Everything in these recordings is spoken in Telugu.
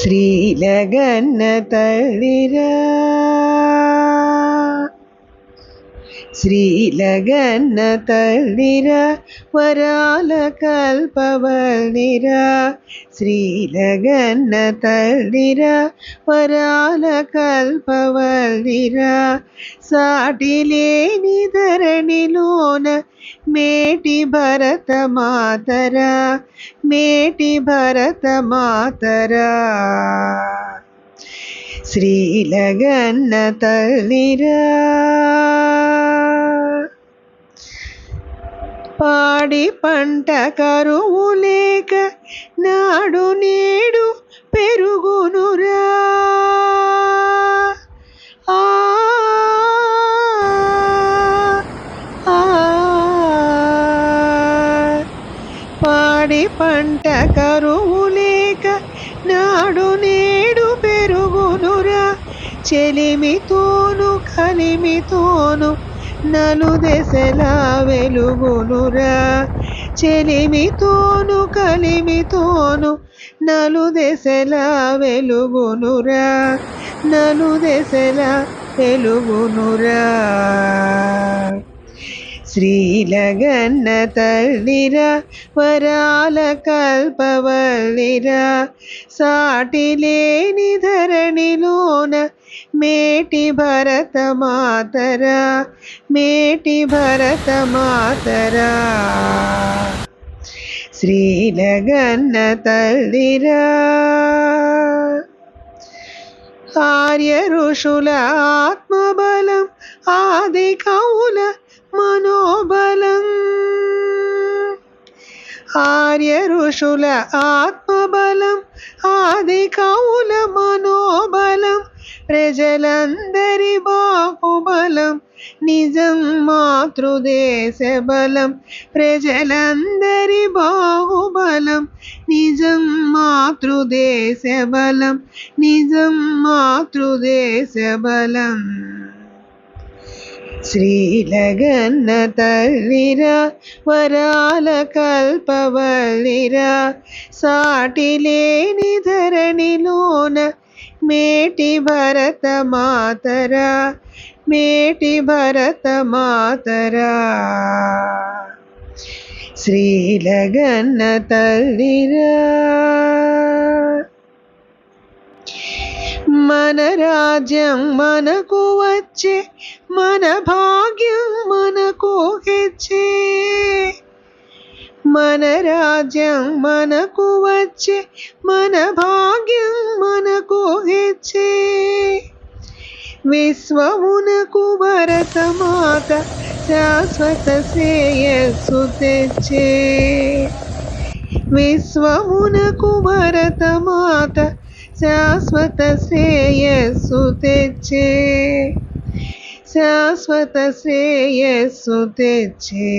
శ్రీలగన్న తల్లిరా శ్రీలగన్న తల్లిరా వరాల కల్పవల్నిరా శ్రీలగన్న తల్లిరా వరాల కల్పవల్నిరా సాటి లేని ధరణిలోన మేటి భరత మాతరా మేటి భరత మాతరా. శ్రీలగన్న తల్లిరా పాడి పంట కరువు లేక నాడు నేడు పెరుగునురా ఆ, పాడి పంట కరువు లేక నాడు నే చెలిమితోను కలిమితోను నలు దశలా వెలుగునురా చెలిమితోను కలిమితోను నలు దశలా వెలుగునురా నలు దశలా వెలుగునురా శ్రీలగన్న తల్లిరా వరాల కల్పవల్లిరా. సాటి లేని ధరణిలోన మేటి భరత మాతరా మేటి భరత మాతరా శ్రీలగన్న తల్లిరా. ఆర్య ఋషుల ఆత్మబలం ఆది కౌల ఆచార్య ఋషుల ఆత్మబలం ఆది కౌల మనోబలం ప్రజలందరి బాహుబలం నిజం మాతృదేశ బలం ప్రజలందరి బాహుబలం నిజం మాతృదేశ బలం నిజం మాతృదేశ బలం శ్రీలగన్న తల్లిరా వరాల కల్పవల్లిరా సాటి లేని ధరణిలోన మేటి భరత మాతరా మేటి భరత మాతరా శ్రీలగన్న తల్లిరా మన రాజ్యం మనకు వచ్చే మన భాగ్యం మనకు హెచ్చే మన రాజ్యం మనకు వచ్చే మన భాగ్యం మనకు హెచ్చే విశ్వమునకు భరతమాత శాశ్వత శ్రేయస్సు తెచ్చే విశ్వమునకు భరతమాత శాశ్వత శ్రేయస్సు తెచ్చే. శాశ్వత శ్రేయస్సు తెచ్చే.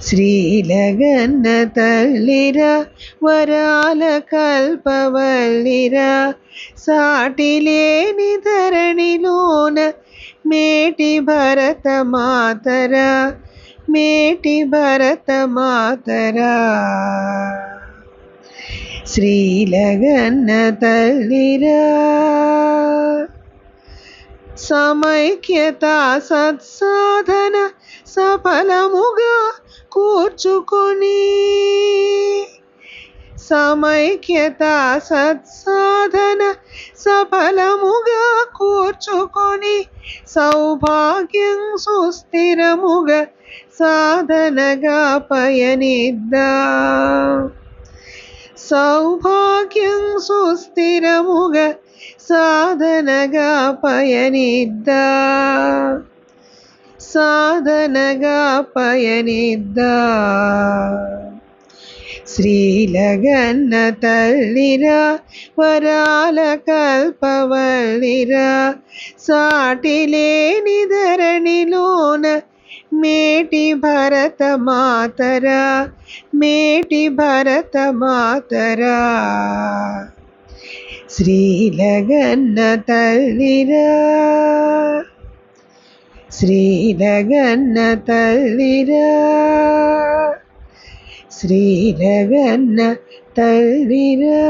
శ్రీలగన్న తల్లిరా వరాల కల్పవల్లిరా సాటి లేని ధరణిలోన మేటి భరత మాతరా మేటి భరత మాతరా శ్రీలగన్న తల్లిరా సమైక్యత సత్సాధన సఫలముగా కూర్చుకొని సమైక్యత సత్సాధన సఫలముగా కూర్చుకొని సౌభాగ్యం సుస్థిరముగా సాధనగా పయనిద్దా సౌభాగ్యం సుస్థిరముగా సాధనగా పయనిద్దా సాధనగా పయనిద్దా శ్రీలగన్న తల్లిరా వరాల కల్పవల్లిరా సాటి లేని ధరణిలోన మేటి భరత మాతరా మేటి భరత మాతరా శ్రీలగన్న తల్లిరా శ్రీలగన్న తల్లిరా శ్రీలగన్న తల్లిరా